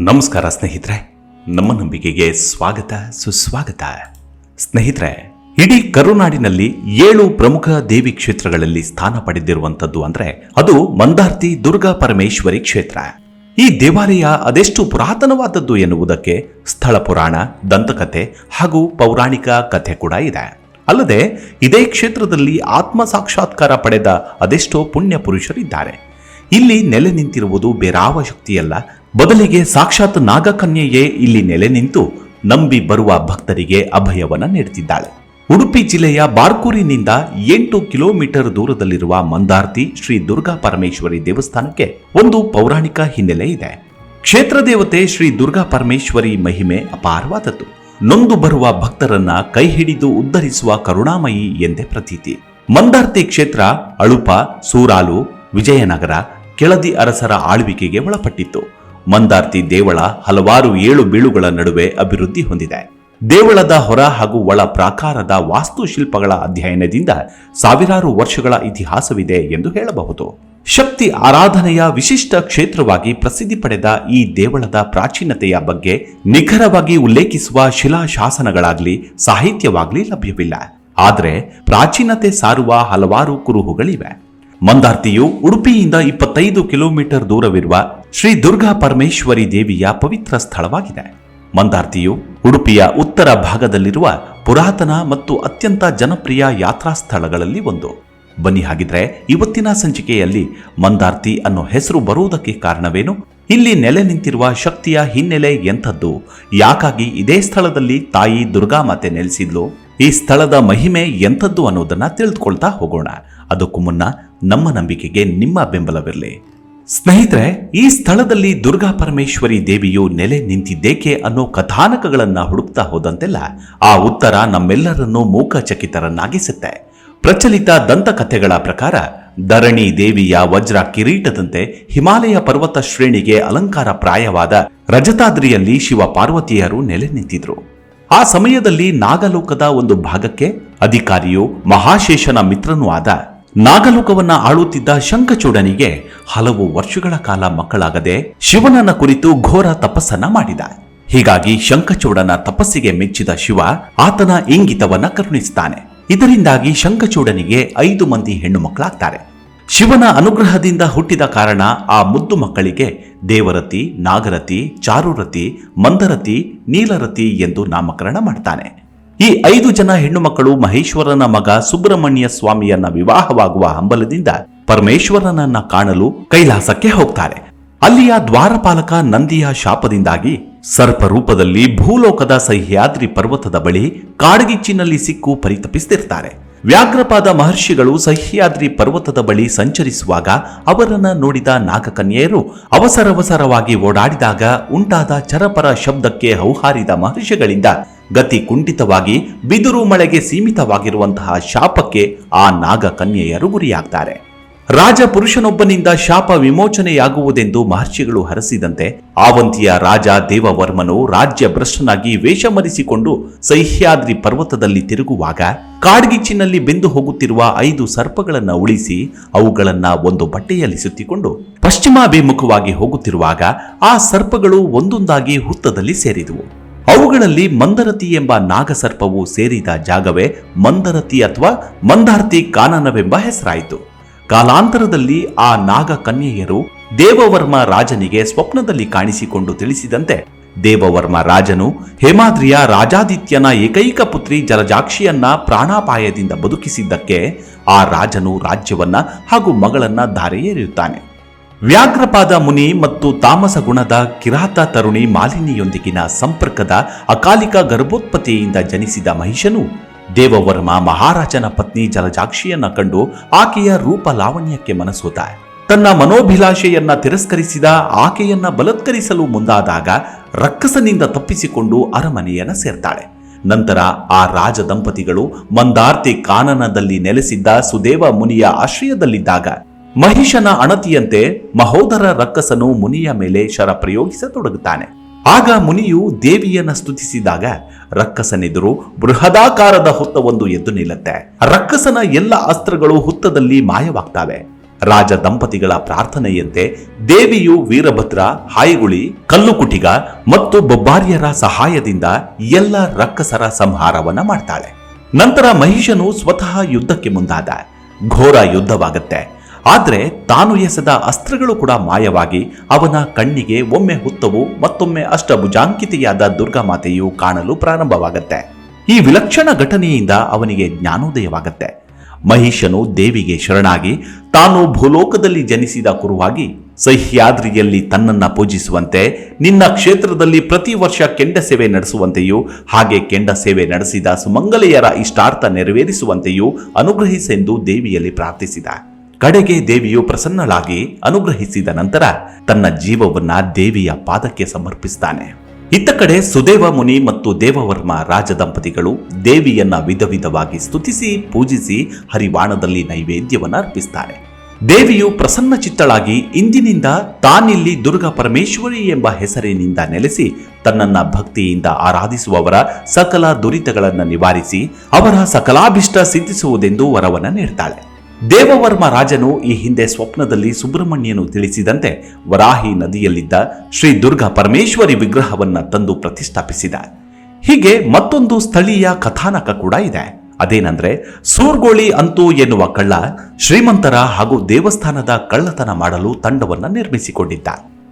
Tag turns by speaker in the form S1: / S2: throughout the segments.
S1: ನಮಸ್ಕಾರ ಸ್ನೇಹಿತರೆ, ನಮ್ಮ ನಂಬಿಕೆಗೆ ಸ್ವಾಗತ, ಸುಸ್ವಾಗತ. ಸ್ನೇಹಿತರೆ, ಇಡೀ ಕರುನಾಡಿನಲ್ಲಿ ಏಳು ಪ್ರಮುಖ ದೇವಿ ಕ್ಷೇತ್ರಗಳಲ್ಲಿ ಸ್ಥಾನ ಪಡೆದಿರುವಂತದ್ದು ಅಂದ್ರೆ ಅದು ಮಂದಾರ್ತಿ ದುರ್ಗಾ ಪರಮೇಶ್ವರಿ ಕ್ಷೇತ್ರ. ಈ ದೇವಾಲಯ ಅದೆಷ್ಟು ಪುರಾತನವಾದದ್ದು ಎನ್ನುವುದಕ್ಕೆ ಸ್ಥಳ ಪುರಾಣ, ದಂತಕಥೆ ಹಾಗೂ ಪೌರಾಣಿಕ ಕಥೆ ಕೂಡ ಇದೆ. ಅಲ್ಲದೆ, ಇದೇ ಕ್ಷೇತ್ರದಲ್ಲಿ ಆತ್ಮ ಸಾಕ್ಷಾತ್ಕಾರ ಪಡೆದ ಅದೆಷ್ಟೋ ಪುಣ್ಯ ಪುರುಷರಿದ್ದಾರೆ. ಇಲ್ಲಿ ನೆಲೆ ನಿಂತಿರುವುದು ಬೇರಾವ ಶಕ್ತಿಯಲ್ಲ ಬದಲಿಗೆ ಸಾಕ್ಷಾತ್ ನಾಗಕನ್ಯೆಯೇ ಇಲ್ಲಿ ನೆಲೆ ನಿಂತು ನಂಬಿ ಬರುವ ಭಕ್ತರಿಗೆ ಅಭಯವನ್ನ ನೀಡುತ್ತಿದ್ದಾಳೆ ಉಡುಪಿ ಜಿಲ್ಲೆಯ ಬಾರ್ಕೂರಿನಿಂದ ಎಂಟು ಕಿಲೋಮೀಟರ್ ದೂರದಲ್ಲಿರುವ ಮಂದಾರ್ತಿ ಶ್ರೀ ದುರ್ಗಾ ಪರಮೇಶ್ವರಿ ದೇವಸ್ಥಾನಕ್ಕೆ ಒಂದು ಪೌರಾಣಿಕ ಹಿನ್ನೆಲೆ ಇದೆ. ಕ್ಷೇತ್ರ ದೇವತೆ ಶ್ರೀ ದುರ್ಗಾ ಪರಮೇಶ್ವರಿ ಮಹಿಮೆ ಅಪಾರವಾದದ್ದು. ನೊಂದು ಬರುವ ಭಕ್ತರನ್ನ ಕೈ ಹಿಡಿದು ಉದ್ಧರಿಸುವ ಕರುಣಾಮಯಿ ಎಂದೇ ಪ್ರತೀತಿ. ಮಂದಾರ್ತಿ ಕ್ಷೇತ್ರ ಅಳುಪ, ಸೂರಾಲು, ವಿಜಯನಗರ, ಕೆಳದಿ ಅರಸರ ಆಳ್ವಿಕೆಗೆ ಒಳಪಟ್ಟಿತ್ತು. ಮಂದಾರ್ತಿ ದೇವಳ ಹಲವಾರು ಏಳು ಬೀಳುಗಳ ನಡುವೆ ಅಭಿವೃದ್ಧಿ ಹೊಂದಿದೆ. ದೇವಳದ ಹೊರ ಹಾಗೂ ಒಳ ಪ್ರಾಕಾರದ ವಾಸ್ತುಶಿಲ್ಪಗಳ ಅಧ್ಯಯನದಿಂದ ಸಾವಿರಾರು ವರ್ಷಗಳ ಇತಿಹಾಸವಿದೆ ಎಂದು ಹೇಳಬಹುದು. ಶಕ್ತಿ ಆರಾಧನೆಯ ವಿಶಿಷ್ಟ ಕ್ಷೇತ್ರವಾಗಿ ಪ್ರಸಿದ್ಧಿ ಪಡೆದ ಈ ದೇವಳದ ಪ್ರಾಚೀನತೆಯ ಬಗ್ಗೆ ನಿಖರವಾಗಿ ಉಲ್ಲೇಖಿಸುವ ಶಿಲಾಶಾಸನಗಳಾಗ್ಲಿ ಸಾಹಿತ್ಯವಾಗಲಿ ಲಭ್ಯವಿಲ್ಲ. ಆದರೆ ಪ್ರಾಚೀನತೆ ಸಾರುವ ಹಲವಾರು ಕುರುಹುಗಳಿವೆ. ಮಂದಾರ್ತಿಯು ಉಡುಪಿಯಿಂದ ಇಪ್ಪತ್ತೈದು ಕಿಲೋಮೀಟರ್ ದೂರವಿರುವ ಶ್ರೀ ದುರ್ಗಾ ಪರಮೇಶ್ವರಿ ದೇವಿಯ ಪವಿತ್ರ ಸ್ಥಳವಾಗಿದೆ. ಮಂದಾರ್ತಿಯು ಉಡುಪಿಯ ಉತ್ತರ ಭಾಗದಲ್ಲಿರುವ ಪುರಾತನ ಮತ್ತು ಅತ್ಯಂತ ಜನಪ್ರಿಯ ಯಾತ್ರಾ ಸ್ಥಳಗಳಲ್ಲಿ ಒಂದು. ಬನ್ನಿ ಹಾಗಿದ್ರೆ ಇವತ್ತಿನ ಸಂಚಿಕೆಯಲ್ಲಿ ಮಂದಾರ್ತಿ ಅನ್ನೋ ಹೆಸರು ಬರುವುದಕ್ಕೆ ಕಾರಣವೇನು? ಇಲ್ಲಿ ನೆಲೆ ನಿಂತಿರುವ ಶಕ್ತಿಯ ಹಿನ್ನೆಲೆ ಎಂಥದ್ದು? ಯಾಕಾಗಿ ಇದೇ ಸ್ಥಳದಲ್ಲಿ ತಾಯಿ ದುರ್ಗಾಮಾತೆ ನೆಲೆಸಿದ್ಲು? ಈ ಸ್ಥಳದ ಮಹಿಮೆ ಎಂಥದ್ದು ಅನ್ನೋದನ್ನ ತಿಳಿದುಕೊಳ್ತಾ ಹೋಗೋಣ. ಅದಕ್ಕೂ ಮುನ್ನ ನಮ್ಮ ನಂಬಿಕೆಗೆ ನಿಮ್ಮ ಬೆಂಬಲವಿರಲಿ. ಸ್ನೇಹಿತರೆ, ಈ ಸ್ಥಳದಲ್ಲಿ ದುರ್ಗಾ ಪರಮೇಶ್ವರಿ ದೇವಿಯು ನೆಲೆ ನಿಂತಿದ್ದೇಕೆ ಅನ್ನೋ ಕಥಾನಕಗಳನ್ನ ಹುಡುಕ್ತಾ ಹೋದಂತೆಲ್ಲ ಆ ಉತ್ತರ ನಮ್ಮೆಲ್ಲರನ್ನೂ ಮೂಕಚಕಿತರನ್ನಾಗಿಸುತ್ತೆ. ಪ್ರಚಲಿತ ದಂತಕಥೆಗಳ ಪ್ರಕಾರ, ಧರಣಿ ದೇವಿಯ ವಜ್ರ ಕಿರೀಟದಂತೆ ಹಿಮಾಲಯ ಪರ್ವತ ಶ್ರೇಣಿಗೆ ಅಲಂಕಾರ ಪ್ರಾಯವಾದ ರಜತಾದ್ರಿಯಲ್ಲಿ ಶಿವ ಪಾರ್ವತಿಯರು ನೆಲೆ ನಿಂತಿದ್ರು. ಆ ಸಮಯದಲ್ಲಿ ನಾಗಲೋಕದ ಒಂದು ಭಾಗಕ್ಕೆ ಅಧಿಕಾರಿಯು ಮಹಾಶೇಷನ ಮಿತ್ರನೂ ಆದ ನಾಗಲೋಕವನ್ನ ಆಳುತ್ತಿದ್ದ ಶಂಖಚೂಡನಿಗೆ ಹಲವು ವರ್ಷಗಳ ಕಾಲ ಮಕ್ಕಳಾಗದೆ ಶಿವನನ್ನ ಕುರಿತು ಘೋರ ತಪಸ್ಸನ್ನ ಮಾಡಿದ. ಹೀಗಾಗಿ ಶಂಖಚೂಡನ ತಪಸ್ಸಿಗೆ ಮೆಚ್ಚಿದ ಶಿವ ಆತನ ಇಂಗಿತವನ್ನ ಕರುಣಿಸುತ್ತಾನೆ ಇದರಿಂದಾಗಿ ಶಂಖಚೂಡನಿಗೆ ಐದು ಮಂದಿ ಹೆಣ್ಣು ಮಕ್ಕಳಾಗ್ತಾರೆ. ಶಿವನ ಅನುಗ್ರಹದಿಂದ ಹುಟ್ಟಿದ ಕಾರಣ ಆ ಮುದ್ದು ಮಕ್ಕಳಿಗೆ ದೇವರತಿ, ನಾಗರತಿ, ಚಾರುರತಿ, ಮಂದರತಿ, ನೀಲರತಿ ಎಂದು ನಾಮಕರಣ ಮಾಡ್ತಾನೆ. ಈ ಐದು ಜನ ಹೆಣ್ಣು ಮಕ್ಕಳು ಮಹೇಶ್ವರನ ಮಗ ಸುಬ್ರಹ್ಮಣ್ಯ ಸ್ವಾಮಿಯನ್ನ ವಿವಾಹವಾಗುವ ಹಂಬಲದಿಂದ ಪರಮೇಶ್ವರನನ್ನ ಕಾಣಲು ಕೈಲಾಸಕ್ಕೆ ಹೋಗ್ತಾರೆ. ಅಲ್ಲಿಯ ದ್ವಾರಪಾಲಕ ನಂದಿಯ ಶಾಪದಿಂದಾಗಿ ಸರ್ಪ ರೂಪದಲ್ಲಿ ಭೂಲೋಕದ ಸಹ್ಯಾದ್ರಿ ಪರ್ವತದ ಬಳಿ ಕಾಡಗಿಚ್ಚಿನಲ್ಲಿ ಸಿಕ್ಕು ಪರಿತಪಿಸ್ತಿರ್ತಾರೆ. ವ್ಯಾಘ್ರಪಾದ ಮಹರ್ಷಿಗಳು ಸಹ್ಯಾದ್ರಿ ಪರ್ವತದ ಬಳಿ ಸಂಚರಿಸುವಾಗ ಅವರನ್ನ ನೋಡಿದ ನಾಗಕನ್ಯೆಯರು ಅವಸರವಸರವಾಗಿ ಓಡಾಡಿದಾಗ ಉಂಟಾದ ಚರಪರ ಶಬ್ದಕ್ಕೆ ಹೌಹಾರಿದ ಮಹರ್ಷಿಗಳಿಂದ ಗತಿ ಕುಂಠಿತವಾಗಿ ಬಿದುರು ಮಳೆಗೆ ಸೀಮಿತವಾಗಿರುವಂತಹ ಶಾಪಕ್ಕೆ ಆ ನಾಗಕನ್ಯೆಯರು ಗುರಿಯಾಗ್ತಾರೆ. ರಾಜ ಪುರುಷನೊಬ್ಬನಿಂದ ಶಾಪ ವಿಮೋಚನೆಯಾಗುವುದೆಂದು ಮಹರ್ಷಿಗಳು ಹರಸಿದಂತೆ ಆವಂತಿಯ ರಾಜ ದೇವವರ್ಮನು ರಾಜ್ಯ ಭ್ರಷ್ಟನಾಗಿ ವೇಷಮರಿಸಿಕೊಂಡು ಸಹ್ಯಾದ್ರಿ ಪರ್ವತದಲ್ಲಿ ತಿರುಗುವಾಗ ಕಾಡ್ಗಿಚ್ಚಿನಲ್ಲಿ ಬೆಂದು ಹೋಗುತ್ತಿರುವ ಐದು ಸರ್ಪಗಳನ್ನ ಉಳಿಸಿ ಅವುಗಳನ್ನ ಒಂದು ಬಟ್ಟೆಯಲ್ಲಿ ಸುತ್ತಿಕೊಂಡು ಪಶ್ಚಿಮಾಭಿಮುಖವಾಗಿ ಹೋಗುತ್ತಿರುವಾಗ ಆ ಸರ್ಪಗಳು ಒಂದೊಂದಾಗಿ ಹುತ್ತದಲ್ಲಿ ಸೇರಿದವು. ಅವುಗಳಲ್ಲಿ ಮಂದರತಿ ಎಂಬ ನಾಗಸರ್ಪವು ಸೇರಿದ ಜಾಗವೇ ಮಂದರತಿ ಅಥವಾ ಮಂದಾರ್ತಿ ಕಾನನವೆಂಬ ಹೆಸರಾಯಿತು. ಕಾಲಾಂತರದಲ್ಲಿ ಆ ನಾಗ ಕನ್ಯೆಯರು ದೇವವರ್ಮ ರಾಜನಿಗೆ ಸ್ವಪ್ನದಲ್ಲಿ ಕಾಣಿಸಿಕೊಂಡು ತಿಳಿಸಿದಂತೆ, ದೇವವರ್ಮ ರಾಜನು ಹೇಮಾದ್ರಿಯ ರಾಜಾದಿತ್ಯನ ಏಕೈಕ ಪುತ್ರಿ ಜಲಜಾಕ್ಷಿಯನ್ನ ಪ್ರಾಣಾಪಾಯದಿಂದ ಬದುಕಿಸಿದ್ದಕ್ಕೆ ಆ ರಾಜನು ರಾಜ್ಯವನ್ನ ಹಾಗೂ ಮಗಳನ್ನ ಧಾರೆ ವ್ಯಾಘ್ರಪಾದ ಮುನಿ ಮತ್ತು ತಾಮಸ ಗುಣದ ಕಿರಾತ ತರುಣಿ ಮಾಲಿನಿಯೊಂದಿಗಿನ ಸಂಪರ್ಕದ ಅಕಾಲಿಕ ಗರ್ಭೋತ್ಪತ್ತಿಯಿಂದ ಜನಿಸಿದ ಮಹಿಷನು ದೇವವರ್ಮ ಮಹಾರಾಜನ ಪತ್ನಿ ಜಲಜಾಕ್ಷಿಯನ್ನ ಕಂಡು ಆಕೆಯ ರೂಪ ಲಾವಣ್ಯಕ್ಕೆ ಮನಸೋತ ತನ್ನ ಮನೋಭಿಲಾಷೆಯನ್ನ ತಿರಸ್ಕರಿಸಿದ ಆಕೆಯನ್ನ ಬಲತ್ಕರಿಸಲು ಮುಂದಾದಾಗ ರಕ್ಕಸನಿಂದ ತಪ್ಪಿಸಿಕೊಂಡು ಅರಮನೆಯನ್ನ ಸೇರ್ತಾಳೆ. ನಂತರ ಆ ರಾಜ ದಂಪತಿಗಳು ಮಂದಾರ್ತಿ ಕಾನನದಲ್ಲಿ ನೆಲೆಸಿದ್ದ ಸುದೇವ ಮುನಿಯ ಆಶ್ರಯದಲ್ಲಿದ್ದಾಗ ಮಹಿಷನ ಅಣತಿಯಂತೆ ಮಹೋದರ ರಕ್ಕಸನು ಮುನಿಯ ಮೇಲೆ ಶರ ಪ್ರಯೋಗಿಸತೊಡಗುತ್ತಾನೆ. ಆಗ ಮುನಿಯು ದೇವಿಯನ್ನ ಸ್ತುತಿಸಿದಾಗ ರಕ್ಕಸನೆದುರು ಬೃಹದಾಕಾರದ ಹುತ್ತವೊಂದು ಎದ್ದು ನಿಲ್ಲುತ್ತೆ. ರಕ್ಕಸನ ಎಲ್ಲ ಅಸ್ತ್ರಗಳು ಹುತ್ತದಲ್ಲಿ ಮಾಯವಾಗ್ತವೆ. ರಾಜ ದಂಪತಿಗಳ ಪ್ರಾರ್ಥನೆಯಂತೆ ದೇವಿಯು ವೀರಭದ್ರ, ಹಾಯಿಗುಳಿ, ಕಲ್ಲುಕುಟಿಗ ಮತ್ತು ಬೊಬ್ಬಾರಿಯರ ಸಹಾಯದಿಂದ ಎಲ್ಲ ರಕ್ಕಸರ ಸಂಹಾರವನ್ನ ಮಾಡ್ತಾಳೆ. ನಂತರ ಮಹಿಷನು ಸ್ವತಃ ಯುದ್ಧಕ್ಕೆ ಮುಂದಾದ. ಘೋರ ಯುದ್ಧವಾಗತ್ತೆ. ಆದ್ರೆ ತಾನು ಎಸೆದ ಅಸ್ತ್ರಗಳು ಕೂಡ ಮಾಯವಾಗಿ ಅವನ ಕಣ್ಣಿಗೆ ಒಮ್ಮೆ ಹುತ್ತವು ಮತ್ತೊಮ್ಮೆ ಅಷ್ಟಭುಜಾಂಕಿತೆಯಾದ ದುರ್ಗಾಮಾತೆಯು ಕಾಣಲು ಪ್ರಾರಂಭವಾಗುತ್ತೆ. ಈ ವಿಲಕ್ಷಣ ಘಟನೆಯಿಂದ ಅವನಿಗೆ ಜ್ಞಾನೋದಯವಾಗತ್ತೆ. ಮಹಿಷನು ದೇವಿಗೆ ಶರಣಾಗಿ ತಾನು ಭೂಲೋಕದಲ್ಲಿ ಜನಿಸಿದ ಕುರುವಾಗಿ ಸಹ್ಯಾದ್ರಿಯಲ್ಲಿ ತನ್ನನ್ನ ಪೂಜಿಸುವಂತೆ, ನಿನ್ನ ಕ್ಷೇತ್ರದಲ್ಲಿ ಪ್ರತಿ ವರ್ಷ ಕೆಂಡ ಸೇವೆ ನಡೆಸುವಂತೆಯೂ, ಹಾಗೆ ಕೆಂಡ ಸೇವೆ ನಡೆಸಿದ ಸುಮಂಗಲೆಯರ ಇಷ್ಟಾರ್ಥ ನೆರವೇರಿಸುವಂತೆಯೂ ಅನುಗ್ರಹಿಸೆಂದು ದೇವಿಯಲ್ಲಿ ಪ್ರಾರ್ಥಿಸಿದ. ಕಡೆಗೆ ದೇವಿಯು ಪ್ರಸನ್ನಳಾಗಿ ಅನುಗ್ರಹಿಸಿದ ನಂತರ ತನ್ನ ಜೀವವನ್ನ ದೇವಿಯ ಪಾದಕ್ಕೆ ಸಮರ್ಪಿಸ್ತಾನೆ. ಇತ್ತ ಕಡೆ ಸುದೇವ ಮುನಿ ಮತ್ತು ದೇವವರ್ಮ ರಾಜ ದಂಪತಿಗಳು ದೇವಿಯನ್ನ ವಿಧ ವಿಧವಾಗಿ ಸ್ತುತಿಸಿ, ಪೂಜಿಸಿ, ಹರಿವಾಣದಲ್ಲಿ ನೈವೇದ್ಯವನ್ನು ಅರ್ಪಿಸ್ತಾರೆ. ದೇವಿಯು ಪ್ರಸನ್ನ ಚಿತ್ತಳಾಗಿ ಇಂದಿನಿಂದ ತಾನಿಲ್ಲಿ ದುರ್ಗಾ ಪರಮೇಶ್ವರಿ ಎಂಬ ಹೆಸರಿನಿಂದ ನೆಲೆಸಿ ತನ್ನನ್ನ ಭಕ್ತಿಯಿಂದ ಆರಾಧಿಸುವವರ ಸಕಲ ದುರಿತಗಳನ್ನು ನಿವಾರಿಸಿ ಅವರ ಸಕಲಾಭಿಷ್ಟ ಸಿದ್ಧಿಸುವುದೆಂದು ವರವನ್ನು ನೀಡ್ತಾಳೆ. ದೇವವರ್ಮ ರಾಜನು ಈ ಹಿಂದೆ ಸ್ವಪ್ನದಲ್ಲಿ ಸುಬ್ರಹ್ಮಣ್ಯನು ತಿಳಿಸಿದಂತೆ ವರಾಹಿ ನದಿಯಲ್ಲಿದ್ದ ಶ್ರೀ ದುರ್ಗಾ ಪರಮೇಶ್ವರಿ ವಿಗ್ರಹವನ್ನ ತಂದು ಪ್ರತಿಷ್ಠಾಪಿಸಿದ. ಹೀಗೆ ಮತ್ತೊಂದು ಸ್ಥಳೀಯ ಕಥಾನಕ ಕೂಡ ಇದೆ. ಅದೇನಂದ್ರೆ, ಸೂರ್ಗೋಳಿ ಅಂತೂ ಎನ್ನುವ ಕಳ್ಳ ಶ್ರೀಮಂತರ ಹಾಗೂ ದೇವಸ್ಥಾನದ ಕಳ್ಳತನ ಮಾಡಲು ತಂಡವನ್ನ ನಿರ್ಮಿಸಿಕೊಂಡಿದ್ದ.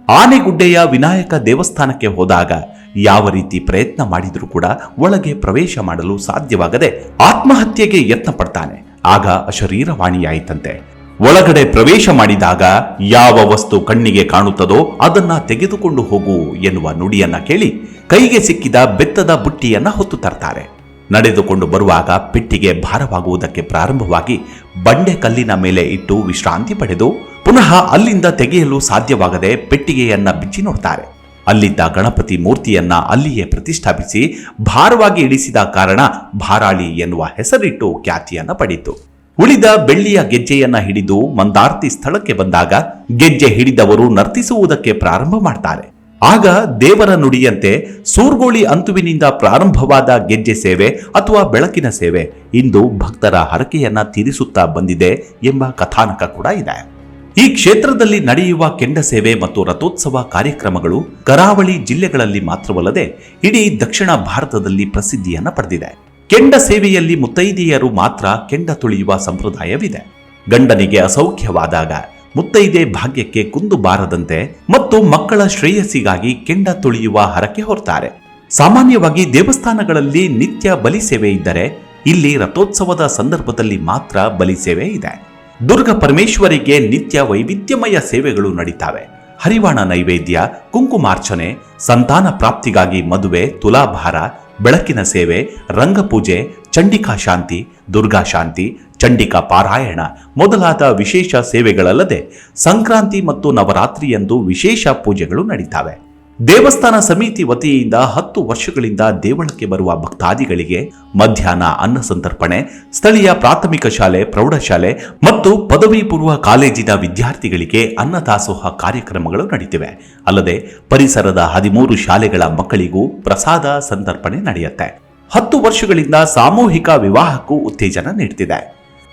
S1: ಆನೆಗುಡ್ಡೆಯ ವಿನಾಯಕ ದೇವಸ್ಥಾನಕ್ಕೆ ಹೋದಾಗ ಯಾವ ರೀತಿ ಪ್ರಯತ್ನ ಮಾಡಿದ್ರೂ ಕೂಡ ಒಳಗೆ ಪ್ರವೇಶ ಮಾಡಲು ಸಾಧ್ಯವಾಗದೆ ಆತ್ಮಹತ್ಯೆಗೆ ಯತ್ನ ಪಡ್ತಾನೆ. ಆಗ ಅಶರೀರವಾಣಿಯಾಯಿತಂತೆ. ಒಳಗಡೆ ಪ್ರವೇಶ ಮಾಡಿದಾಗ ಯಾವ ವಸ್ತು ಕಣ್ಣಿಗೆ ಕಾಣುತ್ತದೋ ಅದನ್ನ ತೆಗೆದುಕೊಂಡು ಹೋಗು ಎನ್ನುವ ನುಡಿಯನ್ನ ಕೇಳಿ ಕೈಗೆ ಸಿಕ್ಕಿದ ಬೆತ್ತದ ಬುಟ್ಟಿಯನ್ನ ಹೊತ್ತು ತರ್ತಾರೆ. ನಡೆದುಕೊಂಡು ಬರುವಾಗ ಪೆಟ್ಟಿಗೆ ಭಾರವಾಗುವುದಕ್ಕೆ ಪ್ರಾರಂಭವಾಗಿ ಬಂಡೆ ಕಲ್ಲಿನ ಮೇಲೆ ಇಟ್ಟು ವಿಶ್ರಾಂತಿ ಪಡೆದು ಪುನಃ ಅಲ್ಲಿಂದ ತೆಗೆಯಲು ಸಾಧ್ಯವಾಗದೆ ಪೆಟ್ಟಿಗೆಯನ್ನ ಬಿಚ್ಚಿ ನೋಡ್ತಾರೆ. ಅಲ್ಲಿದ್ದ ಗಣಪತಿ ಮೂರ್ತಿಯನ್ನ ಅಲ್ಲಿಯೇ ಪ್ರತಿಷ್ಠಾಪಿಸಿ ಭಾರವಾಗಿ ಇಳಿಸಿದ ಕಾರಣ ಭಾರಾಳಿ ಎನ್ನುವ ಹೆಸರಿಟ್ಟು ಖ್ಯಾತಿಯನ್ನ ಪಡೆಯಿತು. ಉಳಿದ ಬೆಳ್ಳಿಯ ಗೆಜ್ಜೆಯನ್ನ ಹಿಡಿದು ಮಂದಾರ್ತಿ ಸ್ಥಳಕ್ಕೆ ಬಂದಾಗ ಗೆಜ್ಜೆ ಹಿಡಿದವರು ನರ್ತಿಸುವುದಕ್ಕೆ ಪ್ರಾರಂಭ ಮಾಡ್ತಾರೆ. ಆಗ ದೇವರ ನುಡಿಯಂತೆ ಸೂರ್ಗೋಳಿ ಅಂತುವಿನಿಂದ ಪ್ರಾರಂಭವಾದ ಗೆಜ್ಜೆ ಸೇವೆ ಅಥವಾ ಬೆಳಕಿನ ಸೇವೆ ಇಂದು ಭಕ್ತರ ಹರಕೆಯನ್ನ ತೀರಿಸುತ್ತಾ ಬಂದಿದೆ ಎಂಬ ಕಥಾನಕ ಕೂಡ ಇದೆ. ಈ ಕ್ಷೇತ್ರದಲ್ಲಿ ನಡೆಯುವ ಕೆಂಡ ಸೇವೆ ಮತ್ತು ರಥೋತ್ಸವ ಕಾರ್ಯಕ್ರಮಗಳು ಕರಾವಳಿ ಜಿಲ್ಲೆಗಳಲ್ಲಿ ಮಾತ್ರವಲ್ಲದೆ ಇಡೀ ದಕ್ಷಿಣ ಭಾರತದಲ್ಲಿ ಪ್ರಸಿದ್ಧಿಯನ್ನು ಪಡೆದಿದೆ. ಕೆಂಡ ಸೇವೆಯಲ್ಲಿ ಮುತ್ತೈದೆಯರು ಮಾತ್ರ ಕೆಂಡ ತುಳಿಯುವ ಸಂಪ್ರದಾಯವಿದೆ. ಗಂಡನಿಗೆ ಅಸೌಖ್ಯವಾದಾಗ ಮುತ್ತೈದೆ ಭಾಗ್ಯಕ್ಕೆ ಕುಂದು ಬಾರದಂತೆ ಮತ್ತು ಮಕ್ಕಳ ಶ್ರೇಯಸ್ಸಿಗಾಗಿ ಕೆಂಡ ತುಳಿಯುವ ಹರಕೆ ಹೊರ್ತಾರೆ. ಸಾಮಾನ್ಯವಾಗಿ ದೇವಸ್ಥಾನಗಳಲ್ಲಿ ನಿತ್ಯ ಬಲಿ ಸೇವೆ ಇದ್ದರೆ ಇಲ್ಲಿ ರಥೋತ್ಸವದ ಸಂದರ್ಭದಲ್ಲಿ ಮಾತ್ರ ಬಲಿ ಸೇವೆ ಇದೆ. ದುರ್ಗ ಪರಮೇಶ್ವರಿಗೆ ನಿತ್ಯ ವೈವಿಧ್ಯಮಯ ಸೇವೆಗಳು ನಡೀತಾವೆ. ಹರಿವಾಣ ನೈವೇದ್ಯ, ಕುಂಕುಮಾರ್ಚನೆ, ಸಂತಾನ ಪ್ರಾಪ್ತಿಗಾಗಿ ಮದುವೆ, ತುಲಾಭಾರ, ಬೆಳಕಿನ ಸೇವೆ, ರಂಗಪೂಜೆ, ಚಂಡಿಕಾ ಶಾಂತಿ, ದುರ್ಗಾ ಶಾಂತಿ, ಚಂಡಿಕಾ ಪಾರಾಯಣ ಮೊದಲಾದ ವಿಶೇಷ ಸೇವೆಗಳಲ್ಲದೆ ಸಂಕ್ರಾಂತಿ ಮತ್ತು ನವರಾತ್ರಿಯಂದು ವಿಶೇಷ ಪೂಜೆಗಳು ನಡೀತಾವೆ. ದೇವಸ್ಥಾನ ಸಮಿತಿ ವತಿಯಿಂದ ಹತ್ತು ವರ್ಷಗಳಿಂದ ದೇವಳಕ್ಕೆ ಬರುವ ಭಕ್ತಾದಿಗಳಿಗೆ ಮಧ್ಯಾಹ್ನ ಅನ್ನ ಸಂತರ್ಪಣೆ, ಸ್ಥಳೀಯ ಪ್ರಾಥಮಿಕ ಶಾಲೆ, ಪ್ರೌಢಶಾಲೆ ಮತ್ತು ಪದವಿ ಪೂರ್ವ ಕಾಲೇಜಿನ ವಿದ್ಯಾರ್ಥಿಗಳಿಗೆ ಅನ್ನದಾಸೋಹ ಕಾರ್ಯಕ್ರಮಗಳು ನಡೆಯುತ್ತಿವೆ ಅಲ್ಲದೆ ಪರಿಸರದ ಹದಿಮೂರು ಶಾಲೆಗಳ ಮಕ್ಕಳಿಗೂ ಪ್ರಸಾದ ಸಂತರ್ಪಣೆ ನಡೆಯುತ್ತೆ. ಹತ್ತು ವರ್ಷಗಳಿಂದ ಸಾಮೂಹಿಕ ವಿವಾಹಕ್ಕೂ ಉತ್ತೇಜನ ನೀಡುತ್ತಿದೆ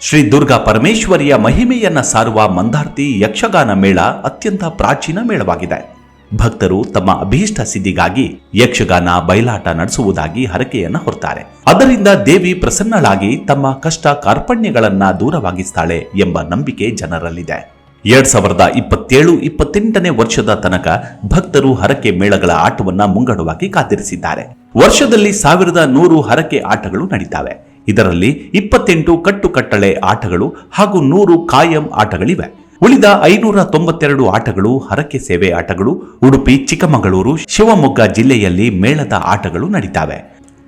S1: ಶ್ರೀ ದುರ್ಗಾ ಪರಮೇಶ್ವರಿಯ ಮಹಿಮೆಯನ್ನ ಸಾರುವ ಮಂದಾರ್ತಿ ಯಕ್ಷಗಾನ ಮೇಳ ಅತ್ಯಂತ ಪ್ರಾಚೀನ ಮೇಳವಾಗಿದೆ. ಭಕ್ತರು ತಮ್ಮ ಅಭೀಷ್ಟ ಸಿದ್ಧಿಗಾಗಿ ಯಕ್ಷಗಾನ, ಬಯಲಾಟ ನಡೆಸುವುದಾಗಿ ಹರಕೆಯನ್ನ ಹೊರತಾರೆ. ಅದರಿಂದ ದೇವಿ ಪ್ರಸನ್ನಳಾಗಿ ತಮ್ಮ ಕಷ್ಟ ಕಾರ್ಪಣ್ಯಗಳನ್ನ ದೂರವಾಗಿಸ್ತಾಳೆ ಎಂಬ ನಂಬಿಕೆ ಜನರಲ್ಲಿದೆ. ಎರಡ್ ಸಾವಿರದ ಇಪ್ಪತ್ತೇಳು, ಇಪ್ಪತ್ತೆಂಟನೇ ವರ್ಷದ ತನಕ ಭಕ್ತರು ಹರಕೆ ಮೇಳಗಳ ಆಟವನ್ನ ಮುಂಗಡವಾಗಿ ಕಾತಿರಿಸಿದ್ದಾರೆ. ವರ್ಷದಲ್ಲಿ ಸಾವಿರದ ನೂರು ಹರಕೆ ಆಟಗಳು ನಡೀತಾವೆ. ಇದರಲ್ಲಿ ಇಪ್ಪತ್ತೆಂಟು ಕಟ್ಟುಕಟ್ಟಳೆ ಆಟಗಳು ಹಾಗೂ ನೂರು ಕಾಯಂ ಆಟಗಳಿವೆ. ಉಳಿದ ಐನೂರ ತೊಂಬತ್ತೆರಡು ಆಟಗಳು, ಹರಕೆ ಸೇವೆ ಆಟಗಳು, ಉಡುಪಿ, ಚಿಕ್ಕಮಗಳೂರು, ಶಿವಮೊಗ್ಗ ಜಿಲ್ಲೆಯಲ್ಲಿ ಮೇಳದ ಆಟಗಳು ನಡೀತಾವೆ.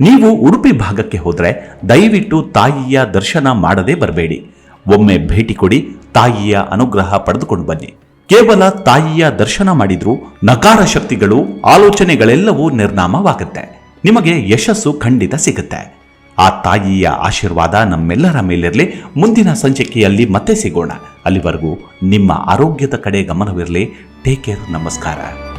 S1: ನೀವು ಉಡುಪಿ ಭಾಗಕ್ಕೆ ಹೋದರೆ ದಯವಿಟ್ಟು ತಾಯಿಯ ದರ್ಶನ ಮಾಡದೇ ಬರಬೇಡಿ. ಒಮ್ಮೆ ಭೇಟಿ ಕೊಡಿ, ತಾಯಿಯ ಅನುಗ್ರಹ ಪಡೆದುಕೊಂಡು ಬನ್ನಿ. ಕೇವಲ ತಾಯಿಯ ದರ್ಶನ ಮಾಡಿದ್ರೂ ನಕಾರ ಶಕ್ತಿಗಳು, ಆಲೋಚನೆಗಳೆಲ್ಲವೂ ನಿರ್ನಾಮವಾಗುತ್ತೆ. ನಿಮಗೆ ಯಶಸ್ಸು ಖಂಡಿತ ಸಿಗುತ್ತೆ. ಆ ತಾಯಿಯ ಆಶೀರ್ವಾದ ನಮ್ಮೆಲ್ಲರ ಮೇಲಿರಲಿ. ಮುಂದಿನ ಸಂಚಿಕೆಯಲ್ಲಿ ಮತ್ತೆ ಸಿಗೋಣ. ಅಲ್ಲಿವರೆಗೂ ನಿಮ್ಮ ಆರೋಗ್ಯದ ಕಡೆ ಗಮನವಿರಲಿ. ಟೇಕ್ ಕೇರ್ ನಮಸ್ಕಾರ.